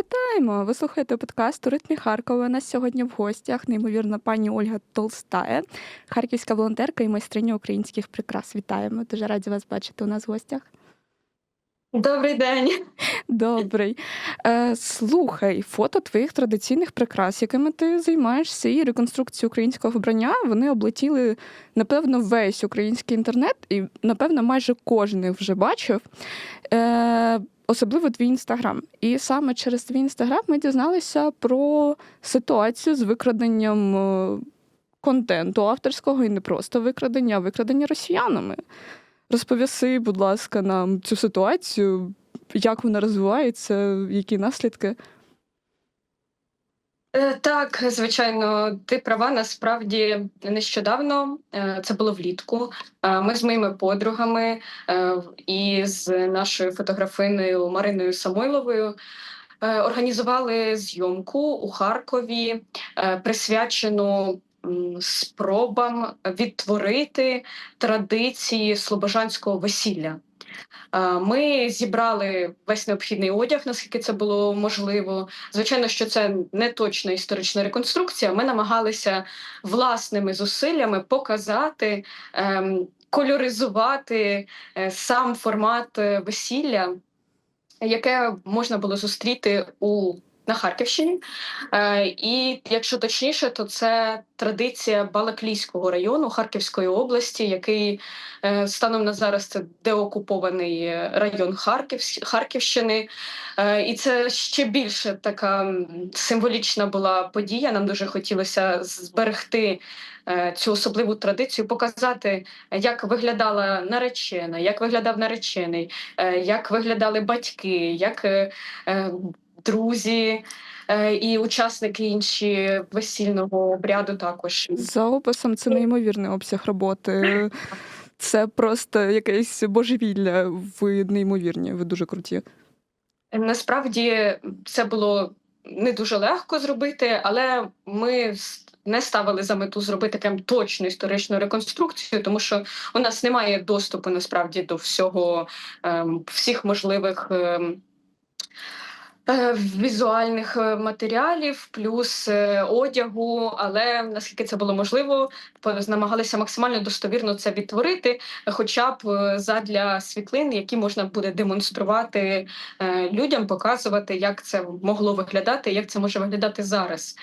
Вітаємо! Ви слухаєте подкаст у ритмі Харкова. У нас сьогодні в гостях неймовірна пані Ольга Толстая, харківська волонтерка і майстриня українських прикрас. Вітаємо! Дуже раді вас бачити у нас в гостях. Добрий день. Добрий. Е, слухай, фото твоїх традиційних прикрас, якими ти займаєшся, і реконструкцію українського вбрання, вони облетіли, напевно, весь український інтернет, і, напевно, майже кожен їх вже бачив. Е, Особливо твій інстаграм. І саме через твій інстаграм ми дізналися про ситуацію з викраденням е, контенту авторського і не просто викрадення, а викрадення росіянами. Розповіси, будь ласка, нам цю ситуацію, як вона розвивається, які наслідки. Е, Так, звичайно, ти права. Насправді нещодавно е, це було влітку. е, Ми з моїми подругами і з нашою фотографиною Мариною Самойловою організували зйомку у Харкові, присвячену спробам відтворити традиції слобожанського весілля. Е, Ми зібрали весь необхідний одяг, наскільки це було можливо. Звичайно, що це не точна історична реконструкція. Ми намагалися власними зусиллями показати, ем, кольоризувати е, сам формат е, весілля, яке можна було зустріти у. На Харківщині, е, і якщо точніше, то це традиція Балаклійського району Харківської області, який е, станом на зараз це деокупований район Харків, Харківщини. Е, І це ще більше така символічна була подія. Нам дуже хотілося зберегти цю особливу традицію, показати, як виглядала наречена, як виглядав наречений, як виглядали батьки, як друзі. е, І учасники інші весільного обряду також За описом це неймовірний обсяг роботи. Це просто якесь божевілля. Ви неймовірні, ви дуже круті. Насправді це було не дуже легко зробити, але ми не ставили за мету зробити прям точну історичну реконструкцію, тому що у нас немає доступу насправді до всього ем, всіх можливих. Е, Візуальних е, матеріалів, плюс е, одягу, але наскільки це було можливо, намагалися максимально достовірно це відтворити, хоча б задля світлин, які можна буде демонструвати людям, показувати, як це могло виглядати, як це може виглядати зараз.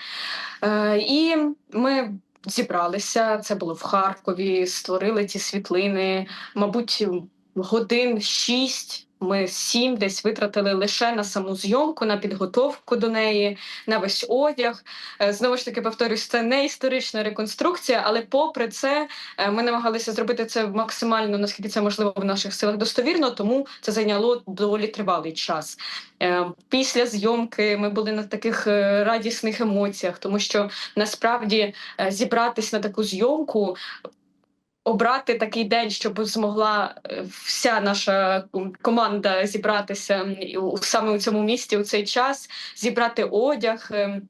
І ми зібралися. Це було в Харкові, створили ці світлини, мабуть, годин шість. Ми сім десь витратили лише на саму зйомку, на підготовку до неї, на весь одяг. Е, Знову ж таки, повторюсь, це не історична реконструкція, але попри це е, ми намагалися зробити це максимально наскільки це можливо в наших силах достовірно, тому це зайняло доволі тривалий час. Е, Після зйомки ми були на таких радісних емоціях, тому що насправді зібратись на таку зйомку. Обрати такий день, щоб змогла е, вся наша команда зібратися саме у цьому місті у цей час, зібрати одяг, е,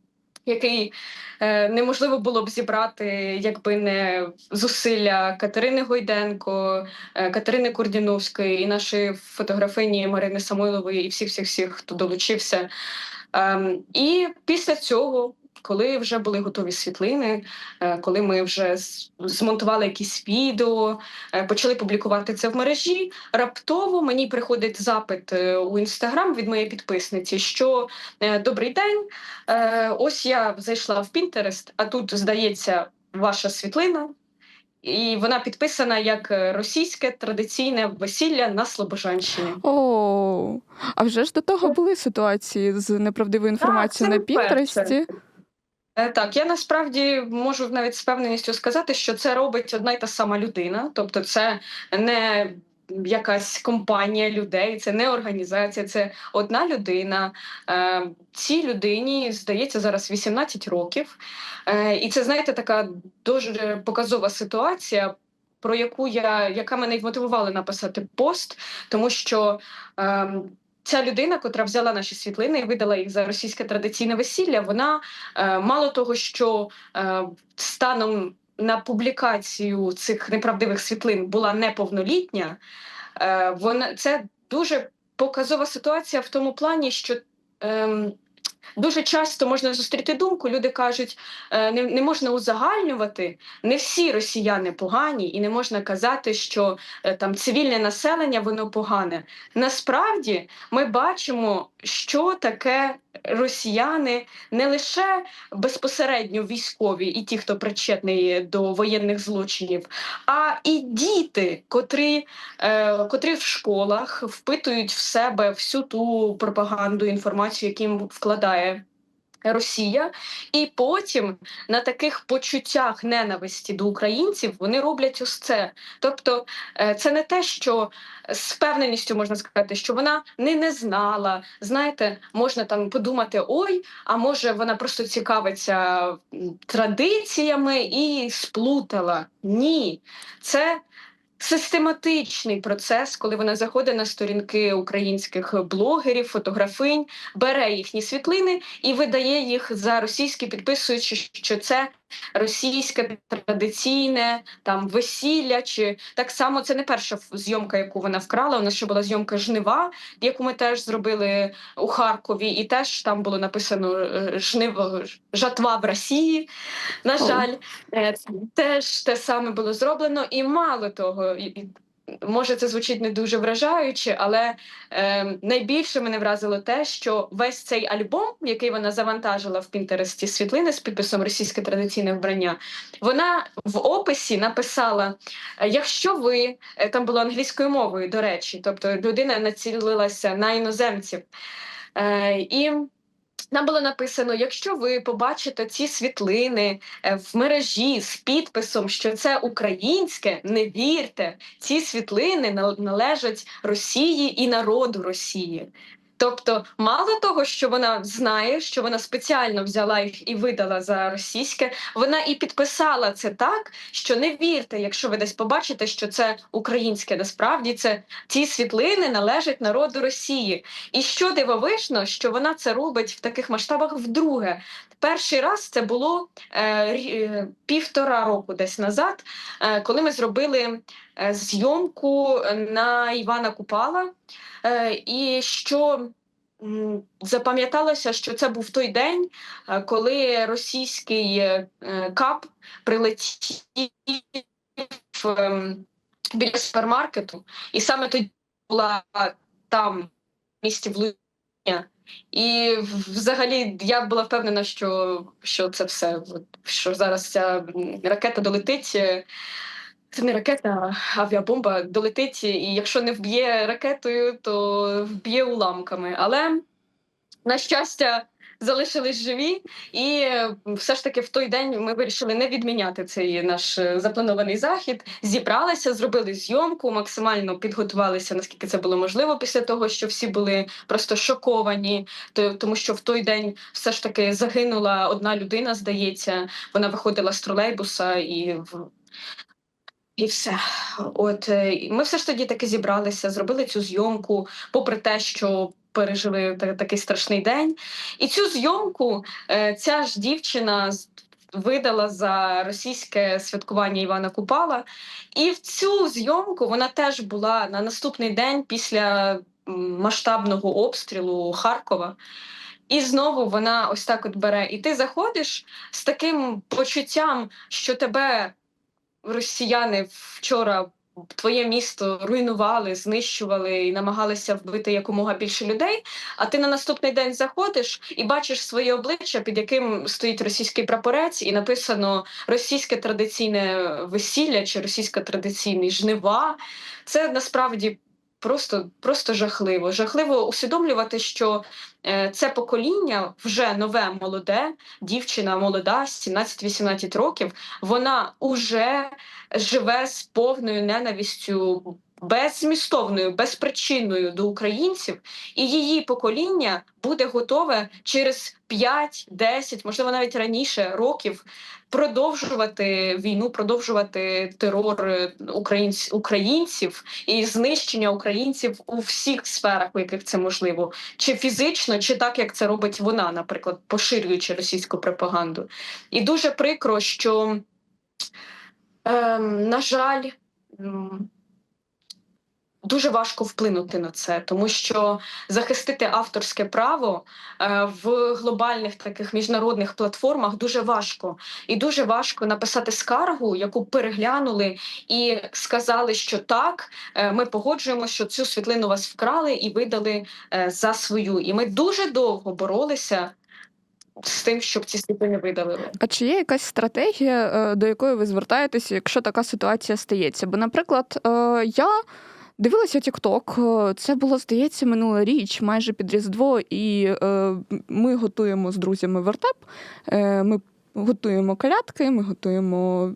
який е, неможливо було б зібрати, якби не зусилля Катерини Гойденко, е, Катерини Курдіновської і нашої фотографині Марини Самойлової, і всіх всіх всіх, хто долучився. Ем, І після цього. Коли вже були готові світлини, е, коли ми вже змонтували якісь відео, е, почали публікувати це в мережі. Раптово мені приходить запит е, у інстаграм від моєї підписниці, що добрий день. Ось я зайшла в Пінтерест, а тут здається ваша світлина. І вона підписана як російське традиційне весілля на Слобожанщині. О, а вже ж до того були ситуації з неправдивою інформацією на. Пінтересті. Е, Так, я насправді можу навіть з певненістю сказати, що це робить одна й та сама людина, тобто це не якась компанія людей, це не організація, це одна людина. Е, Цій людині здається зараз 18 років, Е, і це знаєте така дуже показова ситуація. Про яку я яка мене мотивувала написати пост, тому що ем, ця людина, котра взяла наші світлини і видала їх за російське традиційне весілля, вона е, мало того, що е, станом на публікацію цих неправдивих світлин була неповнолітня, е, вона це дуже показова ситуація в тому плані, що ем, дуже часто можна зустріти думку. Люди кажуть, е, не, не можна узагальнювати. Не всі росіяни погані, і не можна казати, що е, там цивільне населення воно погане. Насправді ми бачимо, що таке росіяни не лише безпосередньо військові і ті, хто причетний до воєнних злочинів, а і діти, котрі, е, котрі в школах впитують в себе всю ту пропаганду, інформацію, яку їм вкладає. Росія, і потім на таких почуттях ненависті до українців вони роблять ось це. Тобто, е, це не те, що з впевненістю можна сказати, що вона не, не знала. Знаєте, можна там подумати: ой, а може вона просто цікавиться традиціями і сплутала. Ні, це систематичний процес, коли вона заходить на сторінки українських блогерів, фотографинь, бере їхні світлини і видає їх за російські, підписуючи, що це російське традиційне там весілля. Чи так само це не перша зйомка, яку вона вкрала. У нас ще була зйомка жнива, яку ми теж зробили у Харкові, і теж там було написано е, жниво жатва в Росії. На жаль, oh. теж те саме було зроблено, і мало того. Може, це звучить не дуже вражаюче, але е, найбільше мене вразило те, що весь цей альбом, який вона завантажила в Пінтересті світлини з підписом російське традиційне вбрання, вона в описі написала: е, якщо ви е, там було англійською мовою, до речі, тобто людина націлилася на іноземців. Е, і там було написано: якщо ви побачите ці світлини е, в мережі з підписом, що це українське, не вірте, ці світлини нал- належать Росії і народу Росії. Тобто, мало того, що вона знає, що вона спеціально взяла їх і видала за російське, вона і підписала це так, що не вірте, якщо ви десь побачите, що це українське, насправді це ці світлини належать народу Росії. І що дивовижно, що вона це робить в таких масштабах вдруге. Перший раз це було е, е, півтора року десь назад, е, коли ми зробили е, зйомку на Івана Купала. Е, і що запам'яталося, що це був той день, е, коли російський кап прилетів біля супермаркету, і саме тоді була там в місті Влучання. І взагалі я була впевнена, що, що це все, що зараз ця ракета долетить. е, Це не ракета, а авіабомба долетить, і якщо не вб'є ракетою, то вб'є уламками. Але, на щастя, залишились живі, і все ж таки в той день ми вирішили не відміняти цей наш е, запланований захід. Зібралися, зробили зйомку, максимально підготувалися, наскільки це було можливо, після того, що всі були просто шоковані, то- тому що в той день все ж таки загинула одна людина, здається. Вона виходила з тролейбуса і. І все. От е, ми все ж тоді таки зібралися, зробили цю зйомку, попри те, що пережили такий страшний день. І цю зйомку е, ця ж дівчина видала за російське святкування Івана Купала. І в цю зйомку вона теж була на наступний день після масштабного обстрілу Харкова. І знову вона ось так от бере. І ти заходиш з таким почуттям, що тебе росіяни вчора твоє місто руйнували, знищували і намагалися вбити якомога більше людей. А ти на наступний день заходиш і бачиш своє обличчя, під яким стоїть російський прапорець, і написано російське традиційне весілля чи російське традиційний жнива. Це насправді. Просто, просто жахливо. Жахливо усвідомлювати, що е, це покоління вже нове, молоде, дівчина молода, 17-18 років, вона уже живе з повною ненавістю, беззмістовною, безпричинною до українців, і її покоління буде готове через 5-10, можливо, навіть раніше років продовжувати війну, продовжувати терор е, українць, українців і знищення українців у всіх сферах, у яких це можливо, чи фізично, чи так як це робить вона, наприклад, поширюючи російську пропаганду. І дуже прикро, що, ем, на жаль, дуже важко вплинути на це, тому що захистити авторське право е, в глобальних таких міжнародних платформах дуже важко. І дуже важко написати скаргу, яку переглянули і сказали, що так, е, ми погоджуємося, що цю світлину вас вкрали і видали е, за свою. І ми дуже довго боролися з тим, щоб ці світлини видалили. А чи є якась стратегія, до якої ви звертаєтеся, якщо така ситуація стається? Бо, наприклад, я дивилася TikTok, е, це було, здається, минула річ, майже під Різдво, і е, ми готуємо з друзями вертеп, е, ми готуємо калятки, ми готуємо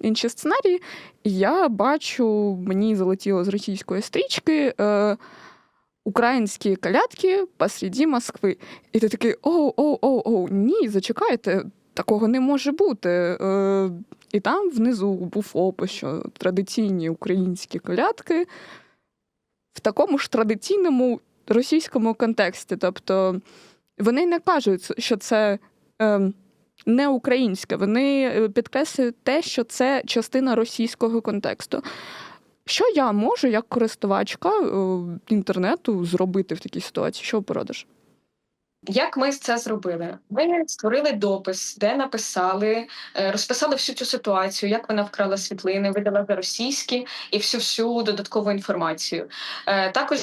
інші сценарії. Я бачу, мені залетіло з російської стрічки. Е, Українські калятки посреди Москви. І ти такий оу, оу, оу, оу, ні, зачекайте, такого не може бути. Е, і там внизу був опис, що традиційні українські колядки в такому ж традиційному російському контексті. Тобто вони не кажуть, що це е, не українське, вони е, підкреслюють те, що це частина російського контексту. Що я можу як користувачка е, інтернету зробити в такій ситуації? Що порадиш? Як ми це зробили? Ми створили допис, де написали, е, розписали всю цю ситуацію, як вона вкрала світлини, видала за російські і всю всю додаткову інформацію. Е, Також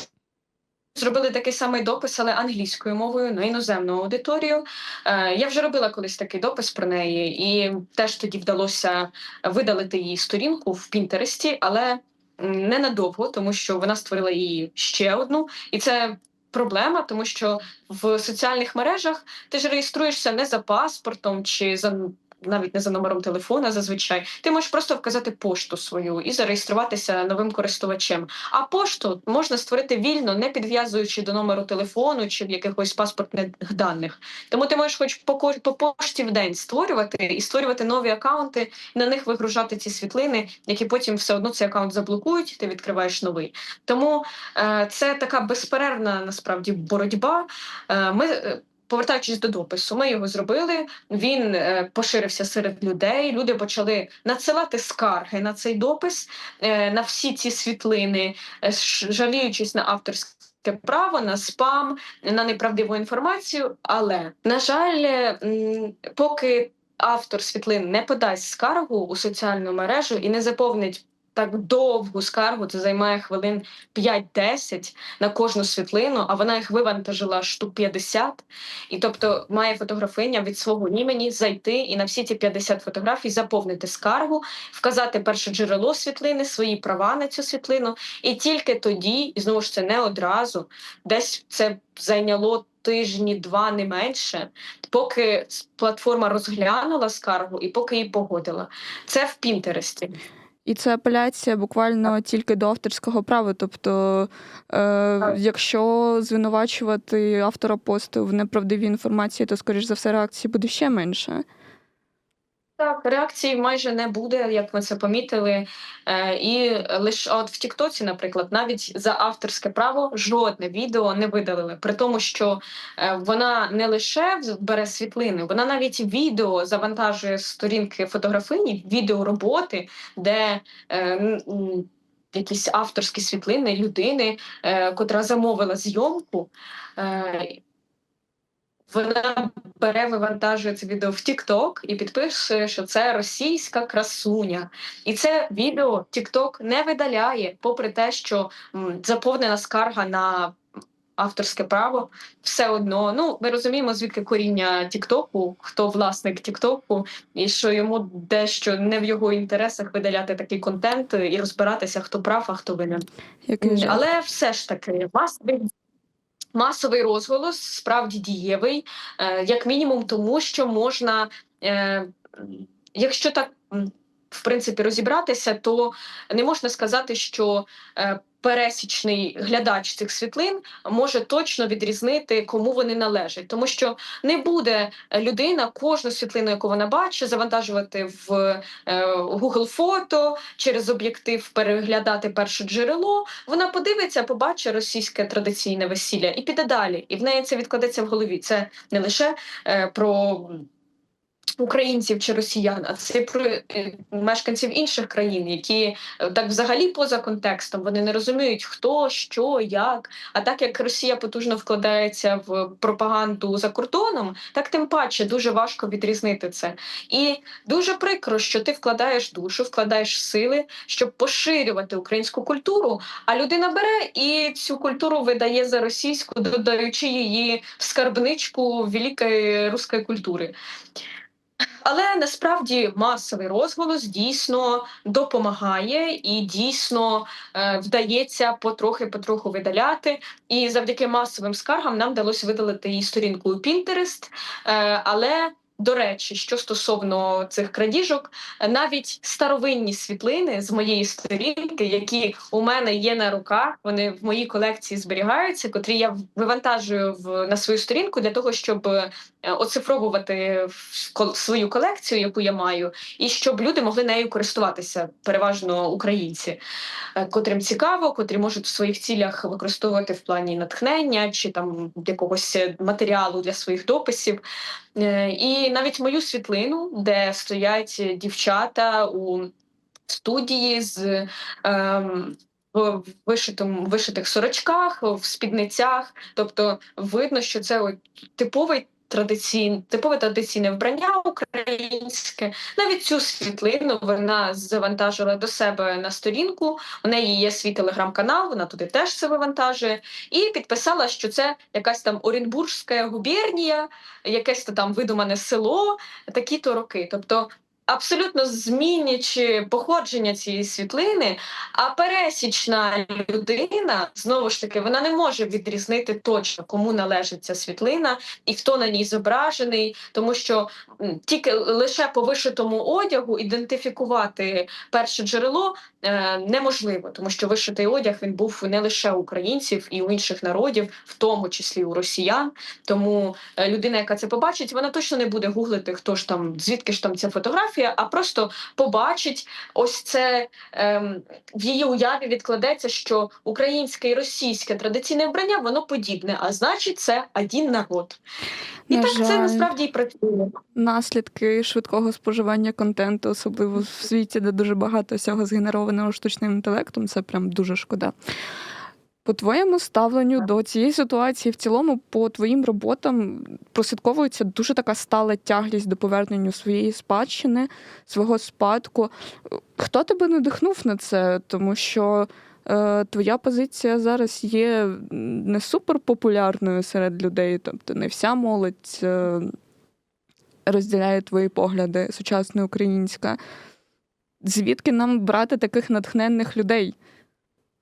зробили такий самий допис, але англійською мовою на іноземну аудиторію. Е, Я вже робила колись такий допис про неї, і теж тоді вдалося видалити її сторінку в Пінтересті, але ненадовго, тому що вона створила її ще одну, і це. Проблема, тому що в соціальних мережах ти ж реєструєшся не за паспортом чи за навіть не за номером телефона. Зазвичай ти можеш просто вказати пошту свою і зареєструватися новим користувачем. А пошту можна створити вільно, не підв'язуючи до номеру телефону чи якихось паспортних даних. Тому ти можеш, хоч по по пошті в день створювати і створювати нові акаунти, і на них вигружати ці світлини, які потім все одно цей акаунт заблокують. Ти відкриваєш новий. Тому е, це така безперервна насправді боротьба. Е, ми е, Повертаючись до допису, ми його зробили. Він е, поширився серед людей. Люди почали надсилати скарги на цей допис, е, на всі ці світлини, е, жаліючись на авторське право, на спам, на неправдиву інформацію. Але на жаль, поки автор світлин не подасть скаргу у соціальну мережу і не заповнить так довгу скаргу, це займає хвилин 5-10 на кожну світлину, а вона їх вивантажила штук 50. І тобто має фотографиня від свого імені зайти і на всі ці 50 фотографій заповнити скаргу, вказати перше джерело світлини, свої права на цю світлину. І тільки тоді, і знову ж це не одразу, десь це зайняло. Тижні два не менше, поки платформа розглянула скаргу і поки її погодила. Це в Пінтересті. І це апеляція буквально тільки до авторського права. Тобто, е, якщо звинувачувати автора посту в неправдивій інформації, то, скоріш за все, реакції буде ще менше. Так, реакції майже не буде, як ми це помітили. Е, і лише от в Тіктоці, наприклад, навіть за авторське право жодне відео не видалили, при тому, що е, вона не лише бере світлини, вона навіть відео завантажує з сторінки фотографині, відео роботи, де е, якісь авторські світлини людини, котра замовила зйомку. Вона бере, вивантажує це відео в TikTok і підписує, що це російська красуня. І це відео TikTok не видаляє, попри те, що заповнена скарга на авторське право. Все одно, ну ми розуміємо, звідки коріння Тіктоку, хто власник Тіктоку, і що йому дещо не в його інтересах видаляти такий контент і розбиратися, хто прав, а хто винен. Який. Але все ж таки масовий, масовий розголос справді дієвий, е, як мінімум, тому що можна, е, якщо так в принципі розібратися, то не можна сказати, що е, пересічний глядач цих світлин може точно відрізнити, кому вони належать, тому що не буде людина кожну світлину, яку вона бачить, завантажувати в е, Google фото через об'єктив переглядати перше джерело. Вона подивиться, побачить російське традиційне весілля і піде далі. І в неї це відкладеться в голові. Це не лише е, про українців чи росіян, а це про е, мешканців інших країн, які е, так взагалі поза контекстом вони не розуміють, хто, що, як. А так як Росія потужно вкладається в пропаганду за кордоном, так тим паче дуже важко відрізнити це. І дуже прикро, що ти вкладаєш душу, вкладаєш сили, щоб поширювати українську культуру. А людина бере і цю культуру видає за російську, додаючи її в скарбничку великої руської культури. Але насправді масовий розголос дійсно допомагає і дійсно е, вдається потрохи-потроху видаляти. І завдяки масовим скаргам нам вдалося видалити її сторінку Pinterest. Е, але до речі, що стосовно цих крадіжок, навіть старовинні світлини з моєї сторінки, які у мене є на руках, вони в моїй колекції зберігаються, котрі я вивантажую в на свою сторінку для того, щоб е, оцифровувати свою колекцію, яку я маю, і щоб люди могли нею користуватися, переважно українці, е, котрим цікаво, котрі можуть в своїх цілях використовувати в плані натхнення чи там якогось е, матеріалу для своїх дописів. Е, Навіть мою світлину, де стоять дівчата у студії з ем, в вишитому вишитих сорочках, в спідницях. Тобто видно, що це типовий традиційне, типове традиційне вбрання українське. Навіть цю світлину вона завантажила до себе на сторінку. У неї є свій телеграм-канал, вона туди теж це вивантажує, і підписала, що це якась там Оренбурзька губернія, якесь то там видумане село, такі-то роки. Тобто. Абсолютно змінюючи походження цієї світлини, а пересічна людина знову ж таки вона не може відрізнити точно, кому належить ця світлина і хто на ній зображений, тому що тільки лише по вишитому одягу ідентифікувати перше джерело е, неможливо, тому що вишитий одяг він був не лише у українців і у інших народів, в тому числі у росіян. Тому е, людина, яка це побачить, вона точно не буде гуглити, хто ж там, звідки ж там ця фотографія, а просто побачить ось це ем, в її уяві відкладеться, що українське і російське традиційне вбрання воно подібне, а значить, це один народ. І На так це насправді і працює. Наслідки швидкого споживання контенту, особливо в світі, де дуже багато всього згенерованого штучним інтелектом, це прям дуже шкода. По твоєму ставленню до цієї ситуації, в цілому, по твоїм роботам прослідковується дуже така стала тяглість до повернення своєї спадщини, свого спадку. Хто тебе надихнув на це? Тому що е, твоя позиція зараз є не суперпопулярною серед людей, тобто не вся молодь е, розділяє твої погляди, сучасна українська. Звідки нам брати таких натхненних людей?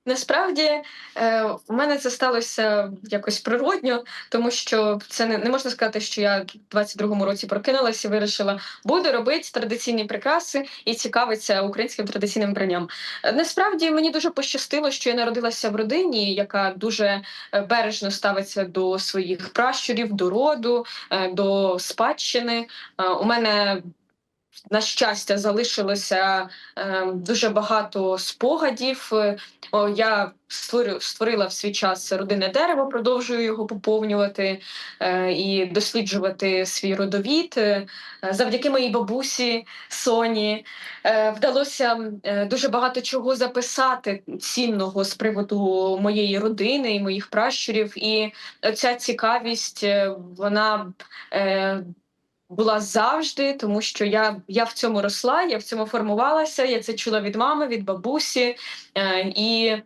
Насправді е, у мене це сталося якось природньо, тому що це не, не можна сказати, що я в 22-му році прокинулася і вирішила, буду робити традиційні прикраси і цікавитися українським традиційним вбранням. Е, Насправді мені дуже пощастило, що я народилася в родині, яка дуже е, бережно ставиться до своїх пращурів, до роду, до спадщини. У мене на щастя, залишилося е, дуже багато спогадів. Е, я створила в свій час родинне дерево, продовжую його поповнювати е, і досліджувати свій родовід. Е, Завдяки моїй бабусі Соні вдалося дуже багато чого записати цінного з приводу моєї родини і моїх пращурів. І ця цікавість вона. Була завжди, тому що я, я в цьому росла, я в цьому формувалася, я це чула від мами, від бабусі. Е, і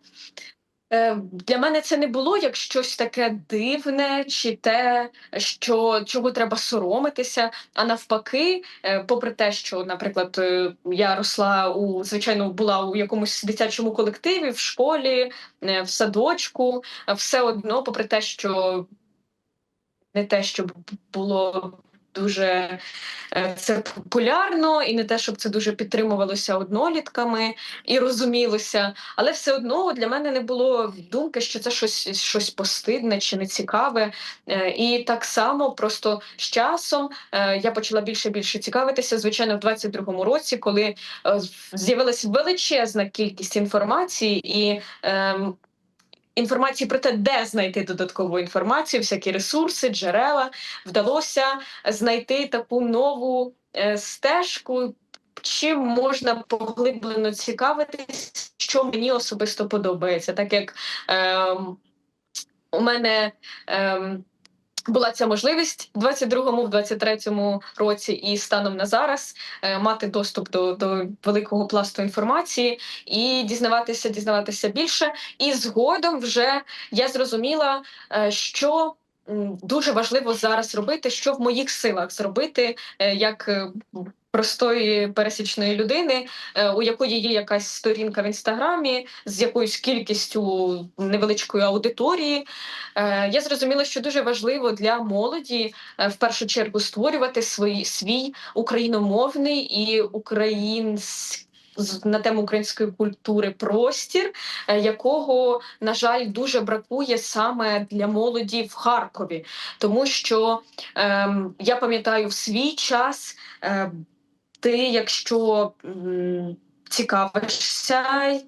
е, для мене це не було як щось таке дивне, чи те, що, чого треба соромитися. А навпаки, е, попри те, що, наприклад, е, я росла у звичайно була у якомусь дитячому колективі, в школі, е, в садочку, все одно, попри те, що не те, щоб було дуже е, це популярно, і не те, щоб це дуже підтримувалося однолітками і розумілося. Але все одно для мене не було думки, що це щось, щось постидне чи нецікаве. Е, І так само, просто з часом е, я почала більше і більше цікавитися. Звичайно, в 22-му році, коли з'явилася величезна кількість інформації і. Інформації про те, де знайти додаткову інформацію, всякі ресурси, джерела, вдалося знайти таку нову е, стежку. Чим можна поглиблено цікавитись, що мені особисто подобається, так як ем, у мене ем, була ця можливість в 22-му, в 23-му році і станом на зараз е, мати доступ до, до великого пласту інформації і дізнаватися, дізнаватися більше. І згодом вже я зрозуміла, е, що дуже важливо зараз робити, що в моїх силах зробити е, як. Простої пересічної людини, е, у якої є якась сторінка в інстаграмі з якоюсь кількістю невеличкої аудиторії, Е, Я зрозуміла, що дуже важливо для молоді е, в першу чергу створювати свій, свій україномовний і український. На тему української культури простір, якого на жаль дуже бракує саме для молоді в Харкові, тому що ем, я пам'ятаю в свій час, е, ти, якщо цікавишся,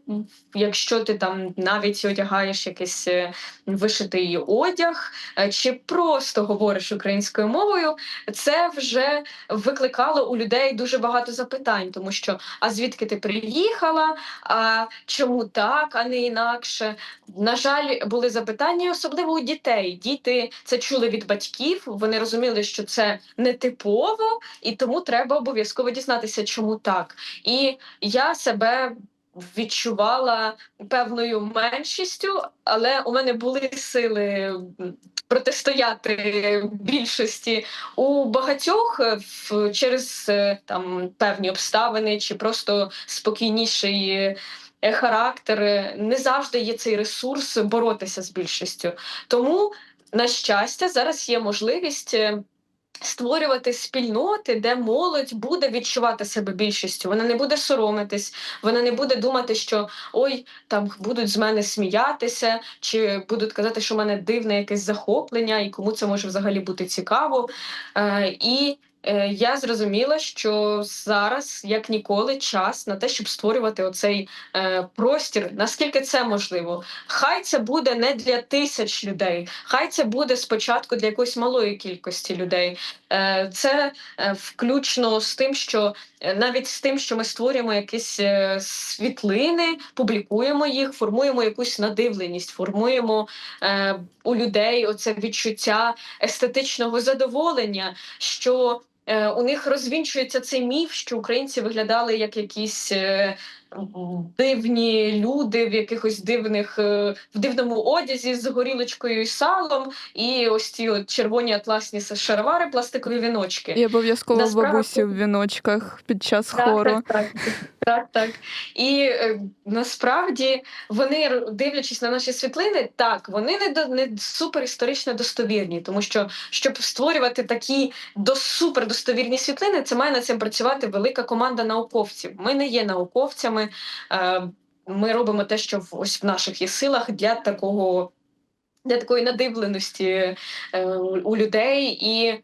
якщо ти там навіть одягаєш якийсь е, вишитий одяг, е, чи просто говориш українською мовою, це вже викликало у людей дуже багато запитань, тому що а звідки ти приїхала? А чому так, а не інакше? На жаль, були запитання, особливо у дітей. Діти це чули від батьків, вони розуміли, що це не типово, і тому треба обов'язково дізнатися, чому так. І я себе відчувала певною меншістю, але у мене були сили протистояти більшості у багатьох е, через е, там певні обставини чи просто спокійніший. е, Характер не завжди є цей ресурс боротися з більшістю. Тому, на щастя, зараз є можливість створювати спільноти, де молодь буде відчувати себе більшістю. Вона не буде соромитись, вона не буде думати, що ой, там будуть з мене сміятися, чи будуть казати, що в мене дивне якесь захоплення, і кому це може взагалі бути цікаво. Е, і я зрозуміла, що зараз, як ніколи, час на те, щоб створювати оцей е, простір, наскільки це можливо. Хай це буде не для тисяч людей, хай це буде спочатку для якоїсь малої кількості людей. Е, Це е, включно з тим, що е, навіть з тим, що ми створюємо якісь е, світлини, публікуємо їх, формуємо якусь надивленість, формуємо е, у людей оце відчуття естетичного задоволення, що е, у них розвінчується цей міф, що українці виглядали як якісь. Дивні люди в якихось дивних е, в дивному одязі з горілочкою і салом, і ось ці от червоні атласні шаровари, пластикові віночки. І обов'язково Насправді- бабусі в віночках під час Так, хору. Так, так, так, так. І е, насправді вони, дивлячись на наші світлини, так, вони не, до, не супер історично достовірні, тому що щоб створювати такі до супер достовірні світлини, це має над цим працювати велика команда науковців. Ми не є науковцями. Е, ми робимо те, що в, ось в наших є силах для такого. Для такої надивленості е, у людей, і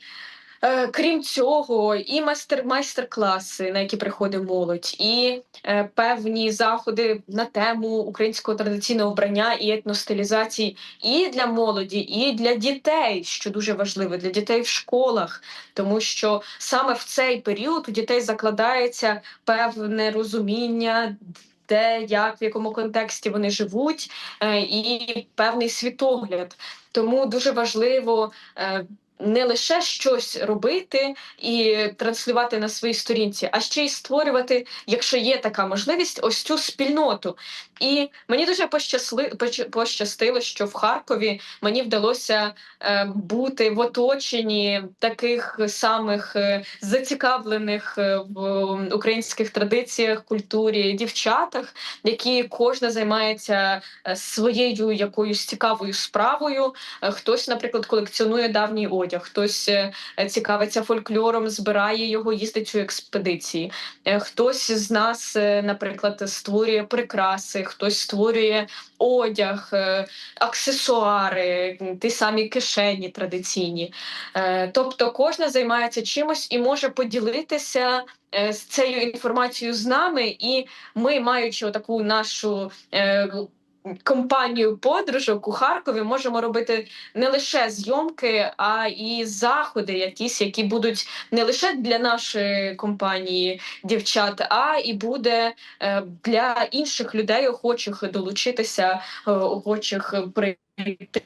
Крім цього, і майстер майстер-класи, на які приходить молодь, і е, певні заходи на тему українського традиційного вбрання і етностилізації і для молоді, і для дітей, що дуже важливо, для дітей в школах, тому що саме в цей період у дітей закладається певне розуміння. Де як в якому контексті вони живуть, е, і певний світогляд. Тому дуже важливо е, не лише щось робити і транслювати на своїй сторінці, а ще й створювати, якщо є така можливість, ось цю спільноту. І мені дуже пощасли, пощастило, що в Харкові мені вдалося е, бути в оточенні таких самих е, зацікавлених е, в українських традиціях, культурі, дівчатах, які кожна займається своєю якоюсь цікавою справою. Хтось, наприклад, колекціонує давній одяг, хтось цікавиться фольклором, збирає його, їздить у експедиції. Хтось з нас, наприклад, створює прикраси, хтось створює одяг, е, аксесуари, ті самі кишені традиційні. Е, Тобто кожна займається чимось і може поділитися. е, З цією інформацією з нами, і ми, маючи таку нашу компанію подружок у Харкові можемо робити не лише зйомки, а і заходи, якісь, які будуть не лише для нашої компанії дівчат, а і буде е, для інших людей, охочих долучитися, е, охочих прийти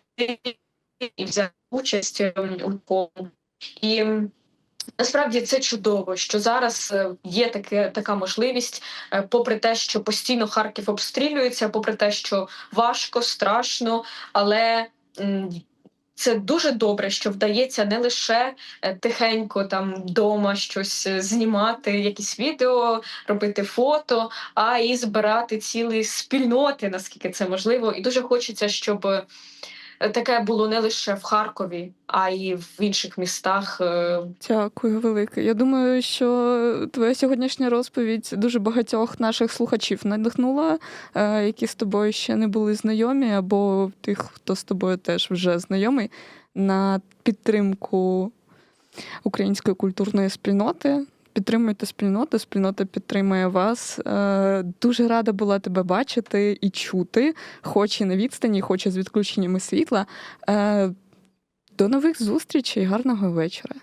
і взяти участь у тому. І насправді це чудово, що зараз е, є таке, така можливість, е, попри те, що постійно Харків обстрілюється, попри те, що важко, страшно, але це дуже добре, що вдається не лише е, тихенько там вдома щось знімати, якісь відео, робити фото, а і збирати цілі спільноти, наскільки це можливо. І дуже хочеться, щоб таке було не лише в Харкові, а й в інших містах. е, Дякую, велике. Я думаю, що твоя сьогоднішня розповідь дуже багатьох наших слухачів надихнула, е, які з тобою ще не були знайомі, або тих, хто з тобою теж вже знайомий, на підтримку української культурної спільноти. Підтримуйте спільноту, спільнота підтримує вас. Е, Дуже рада була тебе бачити і чути, хоч і на відстані, хоч і з відключеннями світла. Е, До нових зустрічей, гарного вечора.